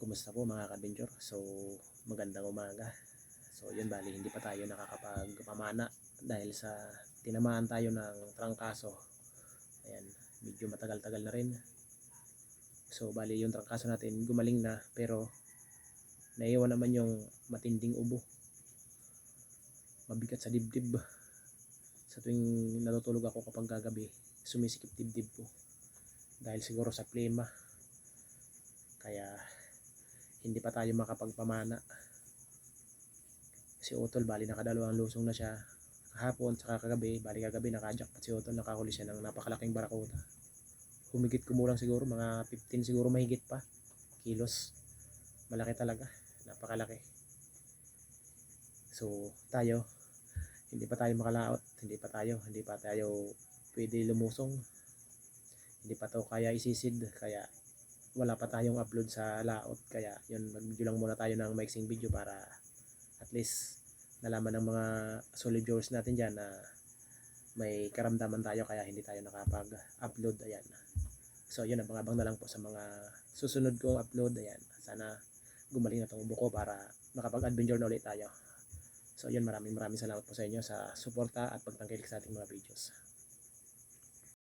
Kumusta po mga ka-adventure? So, magandang umaga. So, yun bali, hindi pa tayo nakakapagpamana dahil sa tinamaan tayo ng trangkaso. Ayan, medyo matagal-tagal na rin. So, bali yung trangkaso natin gumaling na pero naiwan naman yung matinding ubo. Mabigat sa dibdib. Sa tuwing natutulog ako kapag gagabi, sumisikip dibdib ko. Dahil siguro sa klima. Hindi pa tayo makapagpamana. Si Utol, bali nakadalawang lusong na siya. Kahapon, saka kagabi, bali kagabi nakajackpot si Utol, nakahuli siya ng napakalaking barakuta. Humigit kumulang siguro, mga 15 siguro mahigit pa. Kilos. Malaki talaga. Napakalaki. So, tayo, hindi pa tayo makalaot. Hindi pa tayo, hindi pa tayo pwede lumusong. Hindi pa to kaya isisid. Kaya wala pa tayong upload sa laot. Kaya yun mag-video lang muna tayo ng mixing video para at least nalaman ng mga solid viewers natin dyan na may karamdaman tayo kaya hindi tayo nakapag-upload. Ayan. So yun abang-abang na lang po sa mga susunod kong upload. Ayan. Sana gumaling na tong buko para makapag-adventure na ulit tayo. So yun maraming maraming salamat po sa inyo sa suporta at pagtangkilik sa ating mga videos